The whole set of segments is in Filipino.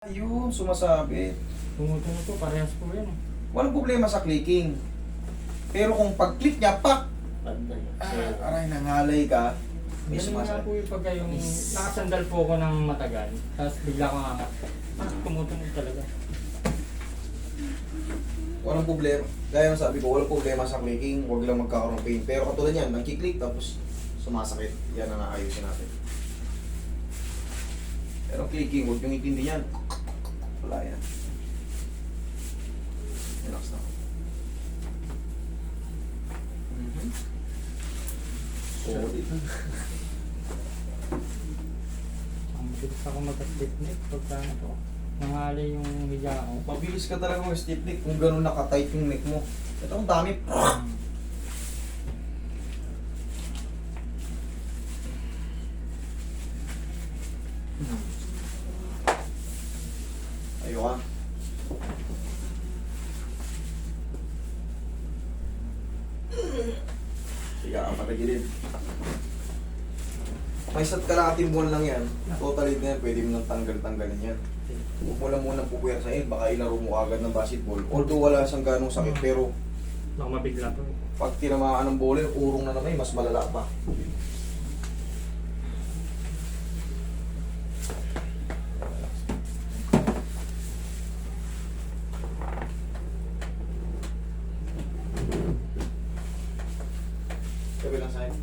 Ayun, sumasabit. Tumutunog to, parehas po yan. eh. Walang problema sa clicking. Pero kung pag-click niya, pak! Pantay. Ah, aray, nangalay ka. May Ganun nga sumasabit. po yung pagka yung nakasandal po ako ng matagal, tapos bigla kong angat. Ah, tumutunog talaga. Walang problema. Gaya ng sabi ko, walang problema sa clicking. Huwag lang magkakaroon ng pain. Pero katulad yan, nagkiklik tapos sumasakit. Yan ang naayusin natin. Pero clicking, huwag yung intindi yan. Wala yan. Relax na. Mhm. Solid. Ang bilis ako mag-stiff neck pagka ano to. Nangali yung higa ko. Mabilis ka talaga mag stiff neck kung gano'n nakatight yung neck mo. Ito ang dami. Ayoko ka. Sige, ang patagilid. May isa't kalahating buwan lang yan. Totally na yan, pwede mo nang tanggal-tanggalin yan. Huwag mo lang munang pupuwer sa iyo, baka ilaro mo agad ng basketball. Although wala siyang ganong sakit, pero Baka mabigla po. pag tinamaan ng bola, urong na naman, mas malala pa. Sabi lang sa'yo.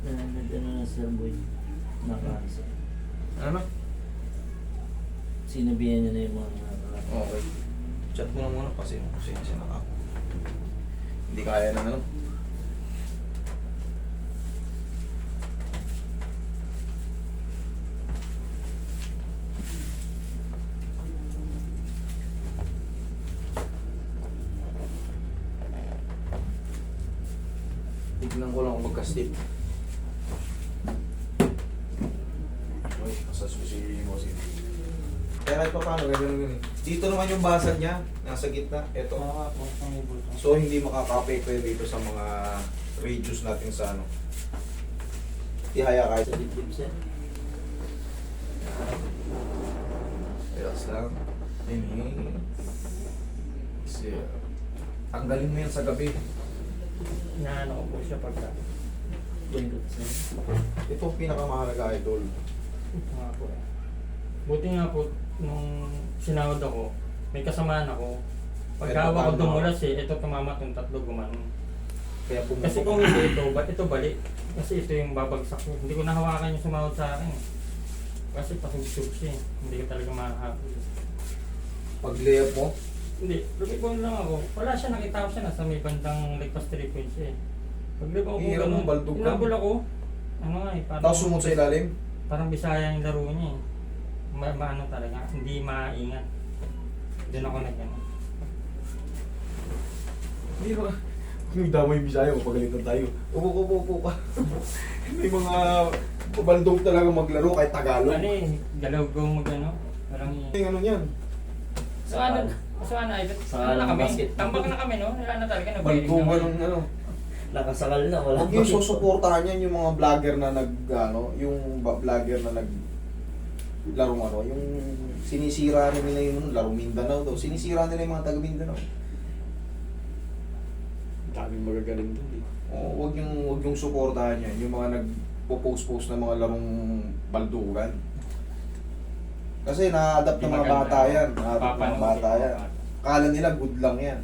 Nanonood ano na Sir Boy. Nakasa. Ano? Sinabihan niya na yung mga nakaka. Okay. Chat mo na muna kasi pasensya na ako. Hindi kaya ng ano. Tignan ko lang kung magka-step. Uy, asas ko si. Kaya kahit pa paano, ganyan ganyan. Dito naman yung basal niya, nasa gitna. Ito. Ibulto. So, hindi makaka-apekto yun dito sa mga radius natin sa ano. Ihaya kahit. Sa dibdib sir. Relax lang. Inhale. Exhale. Tanggalin mo yan sa gabi. Inaano ko po siya pagka. Pindot sir. Ito ang pinakamahalaga, idol. Nga po eh. Buti nga po, nung sinawad ako, may kasamaan ako. Pagka Ito, ako ano? dumulas eh, ito tumama tong tatlo gumanon. Kaya pumutok. Kasi kung hindi ito, ba't ito balik? Kasi ito yung babagsak ko. Hindi ko nahawakan yung sumahod sa akin. Kasi pasubsub siya eh. Hindi ko talaga mahahabol. Pag layup mo, Hindi, lumipon lang ako. Wala siya, nakita ko siya nasa may bandang lagpas 3 points siya eh. Pag lumipon ko Hirap ganun, baldog ka. inabol ako. Ano nga eh, parang, tapos sumunod sa ilalim, parang bisaya yung laro niya eh. Ma maano talaga, hindi maingat. Doon ako nag ano. Hindi ba? Kung damay bisaya, mapagalitan tayo. Upo, upo, upo ka. May mga baldog talaga maglaro kahit Tagalog. Ano eh, galaw ko mag ano. Parang Yung ano yan? So ano, so ano, ay, Sa ano na kami? basket. Tambak na kami no? Wala na talaga, nag-bearing Baldugan na ng ano. Nakasakal na. Wala Huwag yung susuportahan yan yung mga vlogger na nag, ano, yung ba- vlogger na nag, larong ano, yung sinisira nila yung laro Mindanao daw. Sinisira nila yung mga taga Mindanao. Daming magagaling dun eh. Oo, wag yung wag yung suportahan yan, yung mga nagpo-post-post ng mga larong baldugan. Kasi na-adapt ng mga bata yan, na-adapt ng mga bata yan. Kala nila good lang yan.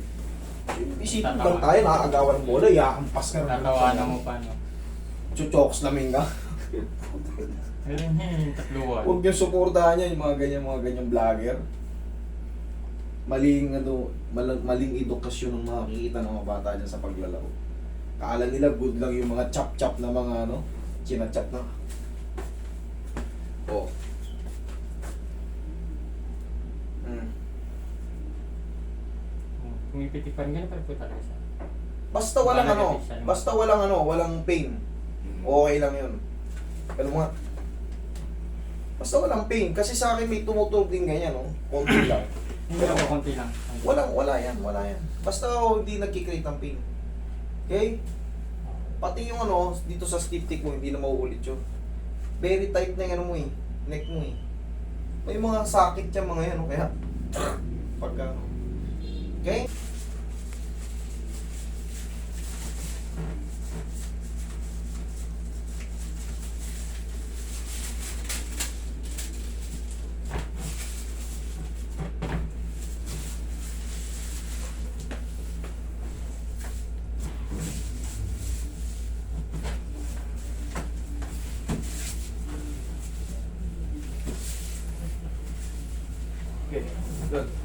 Isipin lang tayo, nakakagawa ng bola, yakampas ka na. Tatawanan mo pa no? Chuchoks laming ka. Meron niya yung tatluan. Huwag yung suportahan niya, yung mga ganyan, mga ganyang vlogger. Maling, ano, mal- maling edukasyon ng makikita ng mga bata dyan sa paglalaro. Kaala nila good lang yung mga chop-chop na mga ano, chinachap na. Oh. Pumipitipan ganun pa rin po talaga siya. Basta walang ano, basta walang ano, walang pain. Okay lang yun. Pero mga, basta walang pain. Kasi sa akin may tumutulog din ganyan, no? Konti lang. Hindi ako konti lang. Walang, wala yan, wala yan. Basta hindi nagkikreate ng pain. Okay? Pati yung ano, dito sa stiff tick mo, hindi na mauulit yun. Very tight na yung ano mo eh, neck mo eh. May mga sakit yan mga yan, oh, kaya pagka Okay? Okay, good.